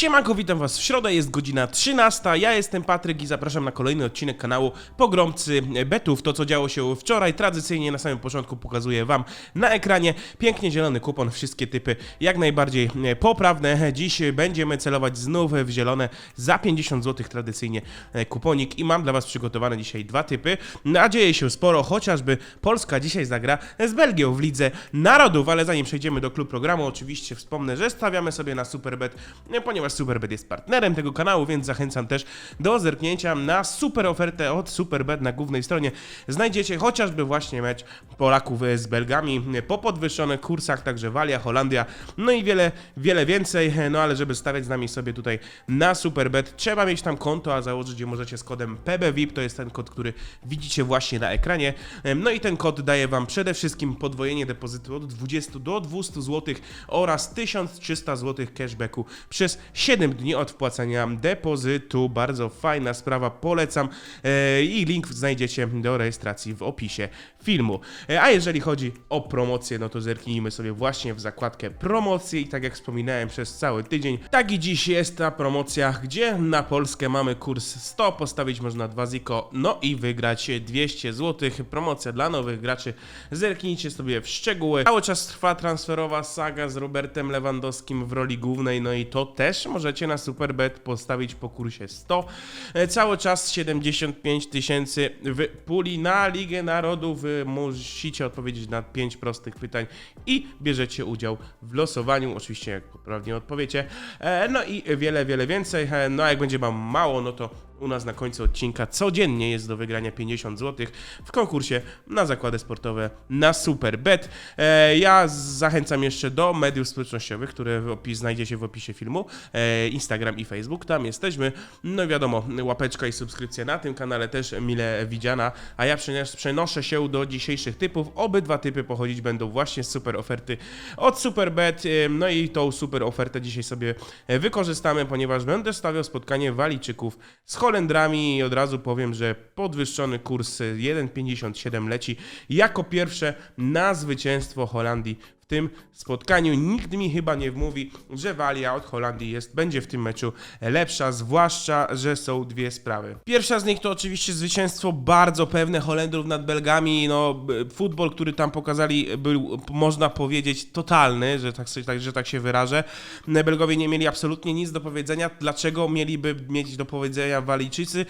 Siemanko, witam was w środę, jest godzina 13, ja jestem Patryk i zapraszam na kolejny odcinek kanału Pogromcy Betów. To co działo się wczoraj, tradycyjnie na samym początku pokazuję wam na ekranie pięknie zielony kupon, wszystkie typy jak najbardziej poprawne. Dziś będziemy celować znów w zielone za 50 zł tradycyjnie kuponik i mam dla was przygotowane dzisiaj dwa typy. A dzieje się sporo, chociażby Polska dzisiaj zagra z Belgią w Lidze Narodów, ale zanim przejdziemy do klub programu, oczywiście wspomnę, że stawiamy sobie na Superbet, e, ponieważ Superbet jest partnerem tego kanału, więc zachęcam też do zerknięcia na super ofertę od Superbet na głównej stronie. Znajdziecie chociażby właśnie mecz Polaków z Belgami po podwyższonych kursach, także Walia, Holandia, no i wiele, wiele więcej. No ale żeby stawiać z nami sobie tutaj na Superbet, trzeba mieć tam konto, a założyć je możecie z kodem PBVIP, to jest ten kod, który widzicie właśnie na ekranie. No i ten kod daje Wam przede wszystkim podwojenie depozytu od 20 do 200 zł oraz 1300 zł cashbacku przez 7 dni od wpłacania depozytu. Bardzo fajna sprawa, polecam E, i link znajdziecie do rejestracji w opisie filmu. E, A jeżeli chodzi o promocję, no to zerknijmy sobie właśnie w zakładkę promocje i tak jak wspominałem przez cały tydzień, tak i dziś jest ta promocja, gdzie na Polskę mamy kurs 100, postawić można 2 ziko, no i wygrać 200 zł. Promocja dla nowych graczy, zerknijcie sobie w szczegóły. Cały czas trwa transferowa saga z Robertem Lewandowskim w roli głównej, no i to też możecie na Superbet postawić po kursie 100. E, Cały czas 75 tysięcy w puli na Ligę Narodów. Wy Musicie odpowiedzieć na 5 prostych pytań i bierzecie udział w losowaniu. Oczywiście, jak poprawnie odpowiecie. E, No i wiele, wiele więcej. E, No a jak będzie wam mało, no to u nas na końcu odcinka codziennie jest do wygrania 50 zł w konkursie na zakłady sportowe na Superbet. E, ja zachęcam jeszcze do mediów społecznościowych, które opis, znajdziecie w opisie filmu, e, Instagram i Facebook, tam jesteśmy. No i wiadomo, łapeczka i subskrypcja na tym kanale też mile widziana, a ja przenoszę się do dzisiejszych typów. Obydwa typy pochodzić będą właśnie z super oferty od Superbet, e, no i tą super ofertę dzisiaj sobie wykorzystamy, ponieważ będę stawiał spotkanie Walijczyków z Holendrami i od razu powiem, że podwyższony kurs 1,57 leci jako pierwsze na zwycięstwo Holandii tym spotkaniu. Nikt mi chyba nie wmówi, że Walia od Holandii jest, będzie w tym meczu lepsza, zwłaszcza, że są dwie sprawy. Pierwsza z nich to oczywiście zwycięstwo bardzo pewne Holendrów nad Belgami. No, futbol, który tam pokazali, był, można powiedzieć, totalny, że tak, tak, że tak się wyrażę. Belgowie nie mieli absolutnie nic do powiedzenia. Dlaczego mieliby mieć do powiedzenia Walijczycy?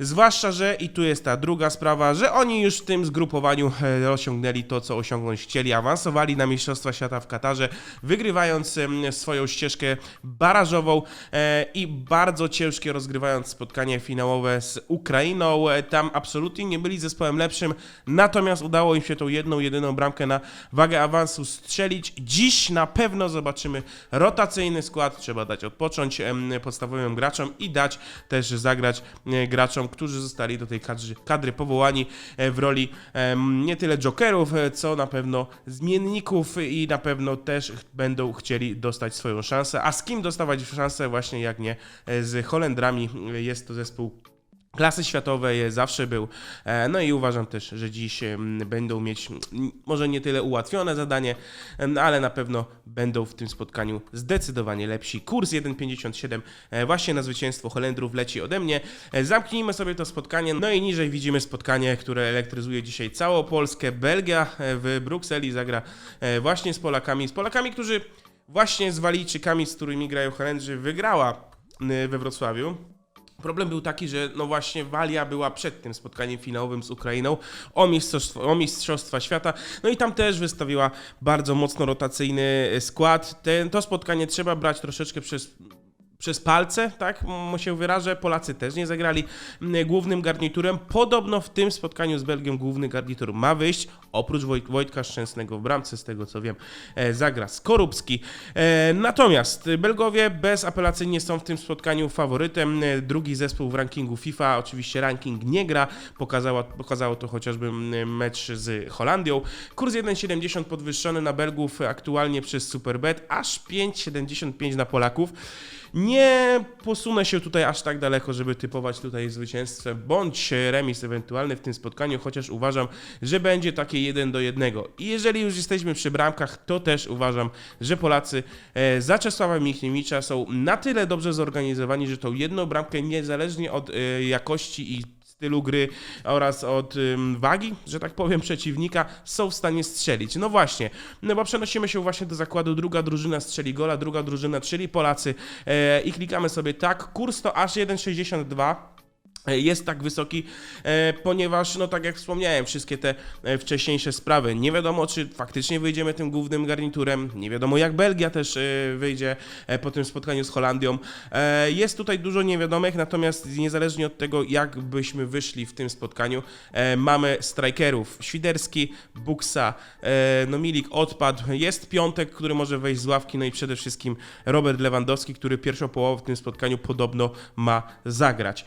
Zwłaszcza, że i tu jest ta druga sprawa, że oni już w tym zgrupowaniu e, osiągnęli to, co osiągnąć chcieli. Awansowali na Mistrzostwa Świata w Katarze, wygrywając swoją ścieżkę barażową e, i bardzo ciężkie rozgrywając spotkanie finałowe z Ukrainą. E, Tam absolutnie nie byli zespołem lepszym, natomiast udało im się tą jedną, jedyną bramkę na wagę awansu strzelić. Dziś na pewno zobaczymy rotacyjny skład. Trzeba dać odpocząć podstawowym graczom i dać też zagrać e, którzy zostali do tej kadry, kadry powołani e, w roli nie tyle jokerów, e, co na pewno zmienników i na pewno też będą chcieli dostać swoją szansę. A z kim dostawać szansę? Właśnie jak nie e, z Holendrami. Jest to zespół klasy światowej zawsze był. E, No i uważam też, że dziś będą mieć może nie tyle ułatwione zadanie, ale na pewno będą w tym spotkaniu zdecydowanie lepsi. Kurs 1,57 e, właśnie na zwycięstwo Holendrów leci ode mnie. E, Zamknijmy sobie to spotkanie. No i niżej widzimy spotkanie, które elektryzuje dzisiaj całą Polskę. Belgia e, w Brukseli zagra e, właśnie z Polakami. Z Polakami, którzy właśnie z Walijczykami, z którymi grają Holendrzy, wygrała we Wrocławiu. Problem był taki, że no właśnie Walia była przed tym spotkaniem finałowym z Ukrainą o o mistrzostwa świata, no i tam też wystawiła bardzo mocno rotacyjny skład. Ten, to spotkanie trzeba brać troszeczkę przez przez palce, tak się wyrażę. Polacy też nie zagrali mm, głównym garniturem. Podobno w tym spotkaniu z Belgią główny garnitur ma wyjść. Oprócz Wojt Wojtka Szczęsnego w bramce, z tego co wiem, e, zagra Skorupski. E, natomiast Belgowie bezapelacyjnie są w tym spotkaniu faworytem. E, Drugi zespół w rankingu FIFA, oczywiście ranking nie gra. Pokazało, pokazało to chociażby mecz z Holandią. Kurs 1,70 podwyższony na Belgów aktualnie przez Superbet, aż 5,75 na Polaków. Nie posunę się tutaj aż tak daleko, żeby typować tutaj zwycięzcę bądź remis ewentualny w tym spotkaniu, chociaż uważam, że będzie takie 1 do 1. I jeżeli już jesteśmy przy bramkach, to też uważam, że Polacy e, za Czesława Michniewicza są na tyle dobrze zorganizowani, że tą jedną bramkę niezależnie od e, jakości i stylu gry oraz od wagi, że tak powiem, przeciwnika są w stanie strzelić. No właśnie, no bo przenosimy się właśnie do zakładu, druga drużyna strzeli gola, druga drużyna, czyli Polacy e, i klikamy sobie tak, kurs to aż 1,62 e, jest tak wysoki, e, ponieważ, no tak jak wspomniałem, wszystkie te e, wcześniejsze sprawy, nie wiadomo czy faktycznie wyjdziemy tym głównym garniturem, nie wiadomo jak Belgia też e, wyjdzie e, po tym spotkaniu z Holandią. E, Jest tutaj dużo niewiadomych, natomiast niezależnie od tego, jak byśmy wyszli w tym spotkaniu, e, mamy strikerów. Świderski, Buksa, e, no Milik odpadł, jest Piątek, który może wejść z ławki, no i przede wszystkim Robert Lewandowski, który pierwszą połowę w tym spotkaniu podobno ma zagrać.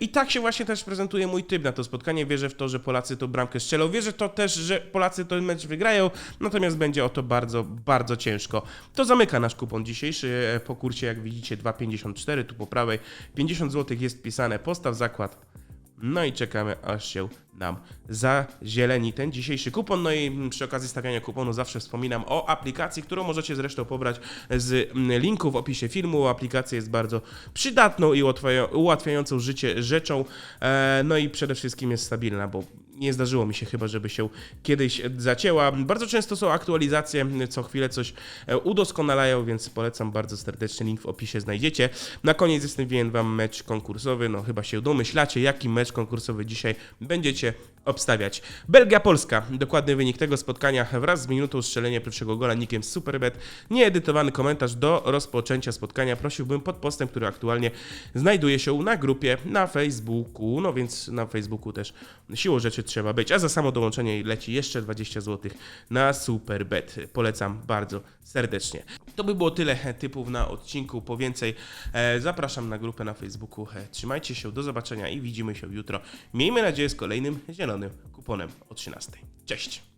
I tak się właśnie też prezentuje mój typ na to spotkanie. Wierzę w to, że Polacy tą bramkę strzelą. Wierzę to też, że Polacy ten mecz wygrają, natomiast będzie o to bardzo, bardzo ciężko. To zamyka nasz kupon dzisiejszy e, po kurcie, jak widzicie 2,54 tu po prawej. 50 zł jest pisane, postaw zakład. No i czekamy, aż się nam zazieleni ten dzisiejszy kupon. No i przy okazji stawiania kuponu zawsze wspominam o aplikacji, którą możecie zresztą pobrać z mm, linku w opisie filmu. Aplikacja jest bardzo przydatną i ułatwia- ułatwiającą życie rzeczą. E, No i przede wszystkim jest stabilna, bo nie zdarzyło mi się chyba, żeby się kiedyś zacięła. Bardzo często są aktualizacje, co chwilę coś e, udoskonalają, więc polecam bardzo serdecznie. Link w opisie znajdziecie. Na koniec zostawiłem Wam mecz konkursowy. No chyba się domyślacie, jaki mecz konkursowy dzisiaj będziecie obstawiać. Belgia-Polska. Dokładny wynik tego spotkania wraz z minutą strzelenia pierwszego gola nikiem Superbet. Nieedytowany komentarz do rozpoczęcia spotkania prosiłbym pod postem, który aktualnie znajduje się na grupie na Facebooku. No więc na Facebooku też siłą rzeczy trzeba być. A za samo dołączenie leci jeszcze 20 zł na Superbet. Polecam bardzo serdecznie. To by było tyle typów na odcinku. Po więcej e, zapraszam na grupę na Facebooku. E, trzymajcie się, do zobaczenia i widzimy się jutro. Miejmy nadzieję z kolejnym zielonym kuponem o 13. Cześć!